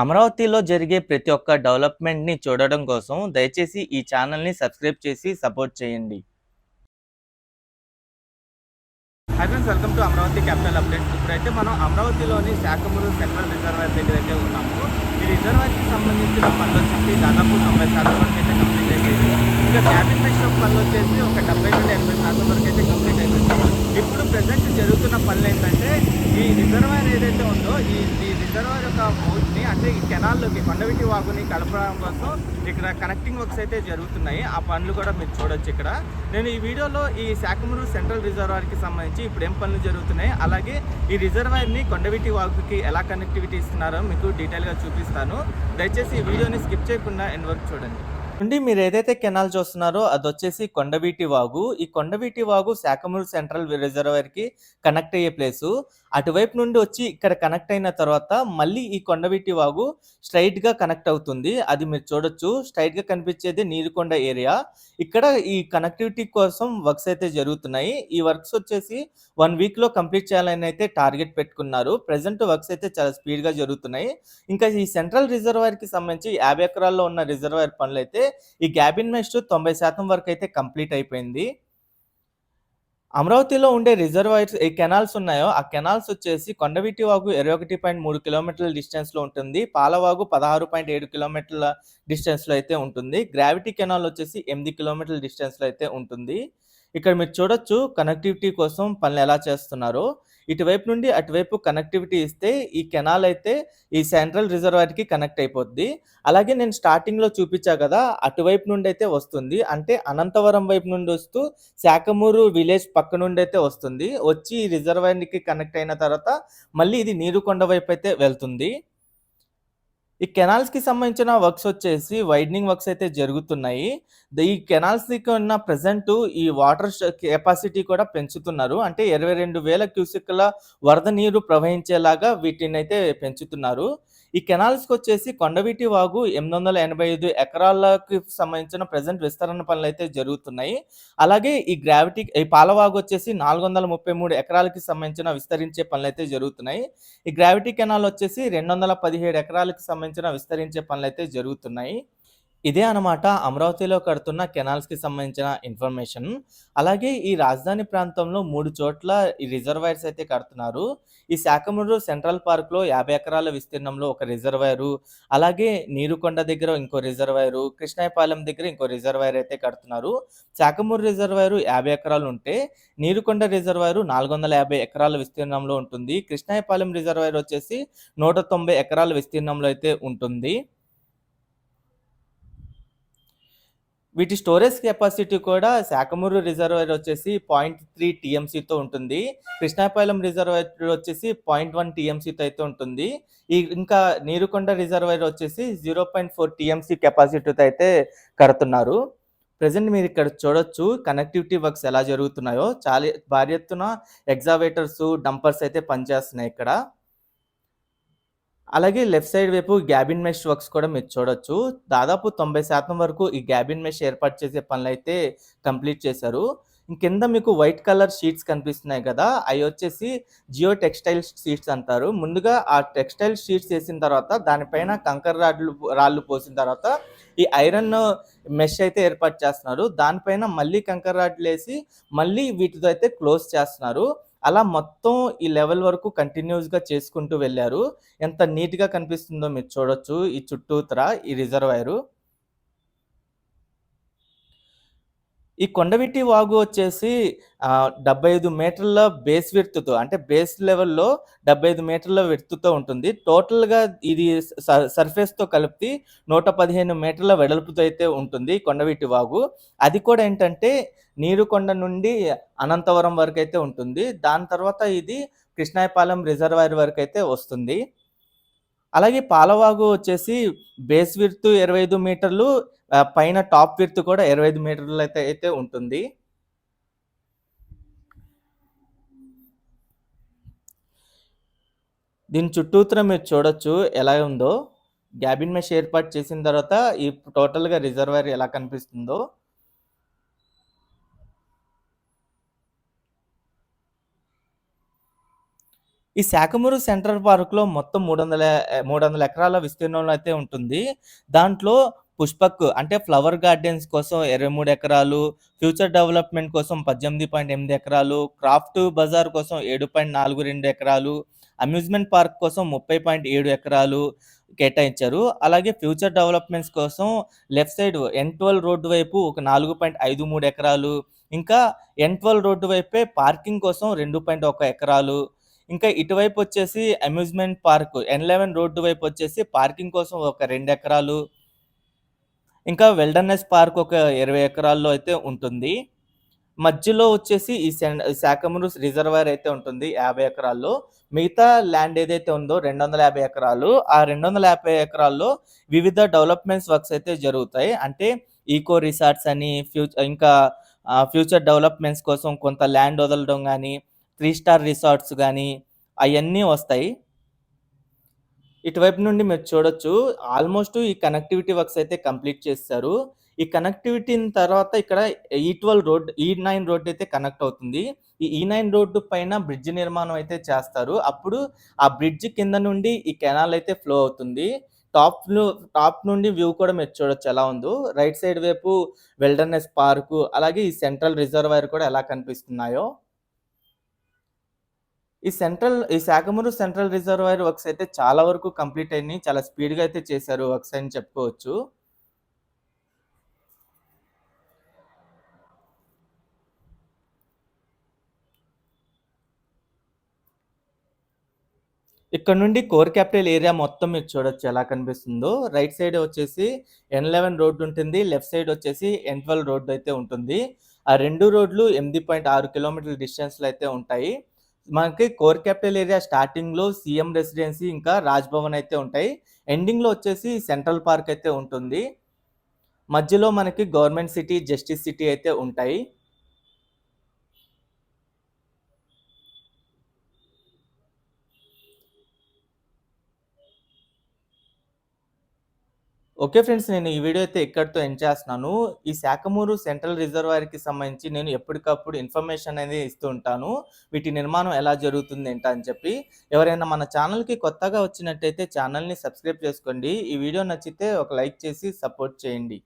అమరావతిలో జరిగే ప్రతి ఒక్క డెవలప్మెంట్‌ని చూడడం కోసం దయచేసి ఈ ఛానల్‌ని సబ్స్క్రైబ్ చేసి సపోర్ట్ చేయండి. Hi friends welcome to Amaravati capital updates ఇప్పుడైతే మనం అమరావతిలోని శాఖమూరు సెంట్రల్ రిజర్వాయర్ దగ్గర అయితే ఉన్నాము. ఈ రిజర్వాయర్కి సంబంధించిన పనులు వచ్చేసి దాదాపు తొంభై శాతం వరకు అయితే కంప్లీట్ అయిపోయింది. ఇంకా క్యాబిన్ మెషిన్ పనులు వచ్చేసి ఒక డెబ్బై నుండి ఎనభై శాతం వరకు అయితే కంప్లీట్ అయిపోయింది. ఇప్పుడు ప్రజెంట్ జరుగుతున్న పనులు ఏంటంటే ఈ రిజర్వాయర్ ఏదైతే ఉందో ఈ రిజర్వాయర్ యొక్క బోట్ని అంటే ఈ కెనాల్లోకి కొండవిటి వాగుని కలపడం కోసం ఇక్కడ కనెక్టింగ్ వర్క్స్ అయితే జరుగుతున్నాయి. ఆ పనులు కూడా మీరు చూడొచ్చు ఇక్కడ. నేను ఈ వీడియోలో ఈ శాఖమూరు సెంట్రల్ రిజర్వాయర్కి సంబంధించి ఇప్పుడు ఏం పనులు జరుగుతున్నాయి అలాగే ఈ రిజర్వాయర్ని కొండవిటి వాగుకి ఎలా కనెక్టివిటీ ఇస్తున్నారో మీకు డీటెయిల్గా చూపిస్తాను. దయచేసి ఈ వీడియోని స్కిప్ చేయకుండా ఎండ్ వరకు చూడండి. నుండి మీరు ఏదైతే కెనాల్ చూస్తున్నారో అది వచ్చేసి కొండవీటి వాగు. ఈ కొండవీటి వాగు శాఖమూరు సెంట్రల్ రిజర్వాయర్‌కి కనెక్ట్ అయ్యే ప్లేసు. అటువైపు నుండి వచ్చి ఇక్కడ కనెక్ట్ అయిన తర్వాత మళ్ళీ ఈ కొండవీటి వాగు స్ట్రెయిట్‌గా కనెక్ట్ అవుతుంది. అది మీరు చూడొచ్చు. స్ట్రెయిట్‌గా కనిపించేది నీరుకొండ ఏరియా. ఇక్కడ ఈ కనెక్టివిటీ కోసం వర్క్స్ అయితే జరుగుతున్నాయి. ఈ వర్క్స్ వచ్చేసి 1 వీక్‌లో కంప్లీట్ చేయాలని అయితే టార్గెట్ పెట్టుకున్నారు. ప్రెసెంట్ వర్క్స్ అయితే చాలా స్పీడ్గా జరుగుతున్నాయి. ఇంకా ఈ సెంట్రల్ రిజర్వాయర్‌కి సంబంధించి 50 ఎకరాల్లో ఉన్న రిజర్వాయర్ పనులైతే ఈ గ్యాబిన్ మెష్ 90% వరకు అయితే కంప్లీట్ అయిపోయింది. అమరావతిలో ఉండే రిజర్వాయర్స్ ఏ కెనాల్స్ ఉన్నాయో ఆ కెనాల్స్ వచ్చేసి కొండవీటి వాగు 21.3 కిలోమీటర్ల డిస్టెన్స్‌లో ఉంటుంది. పాలవాగు 16.7 కిలోమీటర్ల డిస్టెన్స్‌లో అయితే ఉంటుంది. గ్రావిటీ కెనాల్ వచ్చేసి ఎనిమిది కిలోమీటర్ల డిస్టెన్స్‌లో అయితే ఉంటుంది. ఇక్కడ మీరు చూడొచ్చు కనెక్టివిటీ కోసం పనులు ఎలా చేస్తున్నారో. ఇటువైపు నుండి అటువైపు కనెక్టివిటీ ఇస్తే ఈ కెనాల్ అయితే ఈ సెంట్రల్ రిజర్వాయర్‌కి కనెక్ట్ అయిపోద్ది. అలాగే నేను స్టార్టింగ్‌లో చూపించా కదా! అటువైపు నుండి అయితే వస్తుంది. అంటే అనంతవరం వైపు నుండి వస్తూ శాఖమూరు విలేజ్ పక్క నుండి అయితే వస్తుంది. వచ్చి ఈ రిజర్వాయర్‌కి కనెక్ట్ అయిన తర్వాత మళ్ళీ ఇది నీరుకొండ వైపు అయితే వెళ్తుంది. ఈ కెనాల్స్‌కి సంబంధించిన వర్క్స్ వచ్చేసి వైడనింగ్ వర్క్స్ అయితే జరుగుతున్నాయి. ద ఈ కెనాల్స్‌కి ఉన్న ప్రజెంట్ ఈ వాటర్ కెపాసిటీ కూడా పెంచుతున్నారు. అంటే ఇరవై రెండు వేల క్యూసెక్ల వరద నీరు ప్రవహించేలాగా వీటినైతే పెంచుతున్నారు. ఈ కెనాల్స్కి వచ్చేసి కొండవీటి వాగు 885 ఎకరాలకు సంబంధించిన ప్రెజెంట్ విస్తరణ పనులైతే జరుగుతున్నాయి. అలాగే ఈ గ్రావిటీ ఈ పాలవాగు వచ్చేసి 433 ఎకరాలకి సంబంధించిన విస్తరించే పనులైతే జరుగుతున్నాయి. ఈ గ్రావిటీ కెనాల్ వచ్చేసి 217 ఎకరాలకు సంబంధించిన విస్తరించే పనులైతే జరుగుతున్నాయి. ఇదే అన్నమాట అమరావతిలో కడుతున్న కెనాల్స్‌కి సంబంధించిన ఇన్ఫర్మేషన్. అలాగే ఈ రాజధాని ప్రాంతంలో మూడు చోట్ల ఈ రిజర్వాయర్స్ అయితే కడుతున్నారు. ఈ శాఖమూరు సెంట్రల్ పార్క్‌లో 50 ఎకరాల విస్తీర్ణంలో ఒక రిజర్వాయరు, అలాగే నీరుకొండ దగ్గర ఇంకో రిజర్వాయరు, కృష్ణాయపాలెం దగ్గర ఇంకో రిజర్వాయర్ అయితే కడుతున్నారు. శాఖమూరు రిజర్వాయరు 50 ఎకరాలు ఉంటే, నీరుకొండ రిజర్వాయరు 450 ఎకరాల విస్తీర్ణంలో ఉంటుంది. కృష్ణాయపాలెం రిజర్వాయర్ వచ్చేసి 190 ఎకరాల విస్తీర్ణంలో అయితే ఉంటుంది. వీటి స్టోరేజ్ కెపాసిటీ కూడా శాఖమూరు రిజర్వాయర్ వచ్చేసి 0.3 టీఎంసీతో ఉంటుంది. కృష్ణాపాలెం రిజర్వాయర్ వచ్చేసి 0.1 టీఎంసీతో అయితే ఉంటుంది. ఈ ఇంకా నీరుకొండ రిజర్వాయర్ వచ్చేసి 0.4 టీఎంసీ కెపాసిటీతో అయితే కడుతున్నారు. ప్రజెంట్ మీరు ఇక్కడ చూడొచ్చు కనెక్టివిటీ వర్క్స్ ఎలా జరుగుతున్నాయో. చాలా భారీ ఎత్తున ఎగ్జావేటర్స్, డంపర్స్ అయితే పనిచేస్తున్నాయి ఇక్కడ. అలాగే లెఫ్ట్ సైడ్ వైపు గ్యాబిన్ మెష్ వర్క్స్ కూడా మీరు చూడొచ్చు. దాదాపు 90% వరకు ఈ గ్యాబిన్ మెష్ ఏర్పాటు చేసే పనులైతే కంప్లీట్ చేశారు. కింద మీకు వైట్ కలర్ షీట్స్ కనిపిస్తున్నాయి కదా! అవి వచ్చేసి జియో టెక్స్టైల్ షీట్స్ అంటారు. ముందుగా ఆ టెక్స్టైల్ షీట్స్ వేసిన తర్వాత దానిపైన కంకర రాడ్లు రాళ్ళు పోసిన తర్వాత ఈ ఐరన్ మెష్ అయితే ఏర్పాటు చేస్తున్నారు. దానిపైన మళ్ళీ కంకర రాడ్లేసి మళ్ళీ వీటితో అయితే క్లోజ్ చేస్తున్నారు. అలా మొత్తం ఈ లెవెల్ వరకు కంటిన్యూస్గా చేసుకుంటూ వెళ్ళారు ఎంత నీట్‌గా కనిపిస్తుందో మీరు చూడొచ్చు ఈ చుట్టూతర ఈ రిజర్వాయరు. ఈ కొండవీటి వాగు వచ్చేసి డెబ్బై ఐదు మీటర్ల బేస్ విడ్త్‌తో అంటే బేస్ లెవెల్‌లో 75 మీటర్ల విడ్త్‌తో ఉంటుంది. టోటల్‌గా ఇది స సర్ఫేస్‌తో కలిపి 115 మీటర్ల వెడల్పుతో అయితే ఉంటుంది కొండవీటి వాగు. అది కూడా ఏంటంటే నీరుకొండ నుండి అనంతవరం వరకు అయితే ఉంటుంది. దాని తర్వాత ఇది కృష్ణాయపాలెం రిజర్వాయర్ వరకు అయితే వస్తుంది. అలాగే పాలవాగు వచ్చేసి బేస్ వృత్తు ఇరవై ఐదు మీటర్లు పైన టాప్ విర్త్ కూడా 25 మీటర్లు అయితే అయితే ఉంటుంది. దీని చుట్టూతర మీరు చూడొచ్చు ఎలా ఉందో. గ్యాబిన్ మెష్ ఏర్పాటు చేసిన తర్వాత ఈ టోటల్‌గా రిజర్వాయర్ ఎలా కనిపిస్తుందో. ఈ శాఖమూరు సెంట్రల్ పార్క్‌లో మొత్తం మూడు వందల మూడు వందల ఎకరాల విస్తీర్ణంలో అయితే ఉంటుంది. దాంట్లో పుష్పక్ అంటే ఫ్లవర్ గార్డెన్స్ కోసం 23 ఎకరాలు, ఫ్యూచర్ డెవలప్‌మెంట్ కోసం 18.8 ఎకరాలు, క్రాఫ్ట్ బజార్ కోసం 7.42 ఎకరాలు, అమ్యూజ్మెంట్ పార్క్ కోసం 30.7 ఎకరాలు కేటాయించారు. అలాగే ఫ్యూచర్ డెవలప్‌మెంట్స్ కోసం లెఫ్ట్ సైడ్ ఎన్12 రోడ్డు వైపు ఒక 4.53 ఎకరాలు, ఇంకా ఎన్12 రోడ్డు వైపే పార్కింగ్ కోసం 2.1 ఎకరాలు, ఇంకా ఇటువైపు వచ్చేసి అమ్యూజ్మెంట్ పార్క్ ఎన్11 రోడ్డు వైపు వచ్చేసి పార్కింగ్ కోసం ఒక రెండు ఎకరాలు. ఇంకా వెల్డర్‌నెస్ పార్క్ ఒక 20 ఎకరాల్లో అయితే ఉంటుంది. మధ్యలో వచ్చేసి ఈ సెన్ శాఖమూరు రిజర్వాయర్ అయితే ఉంటుంది 50 ఎకరాల్లో. మిగతా ల్యాండ్ ఏదైతే ఉందో 250 ఎకరాలు. ఆ 250 ఎకరాల్లో వివిధ డెవలప్‌మెంట్స్ వర్క్స్ అయితే జరుగుతాయి. అంటే ఈకో రిసార్ట్స్ అని ఫ్యూచర్ ఇంకా ఫ్యూచర్ డెవలప్‌మెంట్స్ కోసం కొంత ల్యాండ్ వదలడం కానీ త్రీ స్టార్ రిసార్ట్స్ కానీ అవన్నీ వస్తాయి. ఇటువైపు నుండి మీరు చూడొచ్చు. ఆల్‌మోస్ట్ ఈ కనెక్టివిటీ వర్క్స్ అయితే కంప్లీట్ చేస్తారు ఈ కనెక్టివిటీ తర్వాత ఇక్కడ ఈ12 రోడ్ ఈ నైన్ రోడ్ అయితే కనెక్ట్ అవుతుంది. ఈ e నైన్ రోడ్డు పైన బ్రిడ్జ్ నిర్మాణం అయితే చేస్తారు. అప్పుడు ఆ బ్రిడ్జ్ కింద నుండి ఈ కెనాల్ అయితే ఫ్లో అవుతుంది. టాప్ టాప్ నుండి వ్యూ కూడా మీరు చూడొచ్చు ఎలా ఉందో. రైట్ సైడ్ వైపు వెల్డర్‌నెస్ పార్కు, అలాగే ఈ సెంట్రల్ రిజర్వాయర్ కూడా ఎలా కనిపిస్తున్నాయో. ఈ సెంట్రల్ ఈ శాఖమూరు సెంట్రల్ రిజర్వాయర్ వర్క్స్ అయితే చాలా వరకు కంప్లీట్ అయినాయి. చాలా స్పీడ్‌గా అయితే చేశారు వర్క్స్ అని చెప్పుకోవచ్చు. ఇక్కడ నుండి కోర్ క్యాపిటల్ ఏరియా మొత్తం మీరు చూడొచ్చు ఎలా కనిపిస్తుందో. రైట్ సైడ్ వచ్చేసి ఎన్ లెవెన్ రోడ్డు ఉంటుంది. లెఫ్ట్ సైడ్ వచ్చేసి ఎన్12 రోడ్ అయితే ఉంటుంది. ఆ రెండు రోడ్లు 8.6 కిలోమీటర్ల డిస్టెన్స్‌లో అయితే ఉంటాయి. మనకి కోర్ క్యాపిటల్ ఏరియా స్టార్టింగ్‌లో సీఎం రెసిడెన్సీ ఇంకా రాజ్భవన్ అయితే ఉంటాయి. ఎండింగ్‌లో వచ్చేసి సెంట్రల్ పార్క్ అయితే ఉంటుంది. మధ్యలో మనకి గవర్నమెంట్ సిటీ, జస్టిస్ సిటీ అయితే ఉంటాయి. Okay friends. నేను ఈ వీడియో అయితే ఇక్కడితో ఎండ్ చేస్తున్నాను. ఈ శాఖమూరు సెంట్రల్ రిజర్వాయర్‌కి సంబంధించి నేను ఎప్పటికప్పుడు ఇన్ఫర్మేషన్ అనేది ఇస్తూ ఉంటాను. వీటి నిర్మాణం ఎలా జరుగుతుంది ఏంటా అని చెప్పి. ఎవరైనా మన ఛానల్‌కి కొత్తగా వచ్చినట్టయితే ఛానల్‌ని సబ్స్క్రైబ్ చేసుకోండి. ఈ వీడియో నచ్చితే ఒక లైక్ చేసి సపోర్ట్ చేయండి.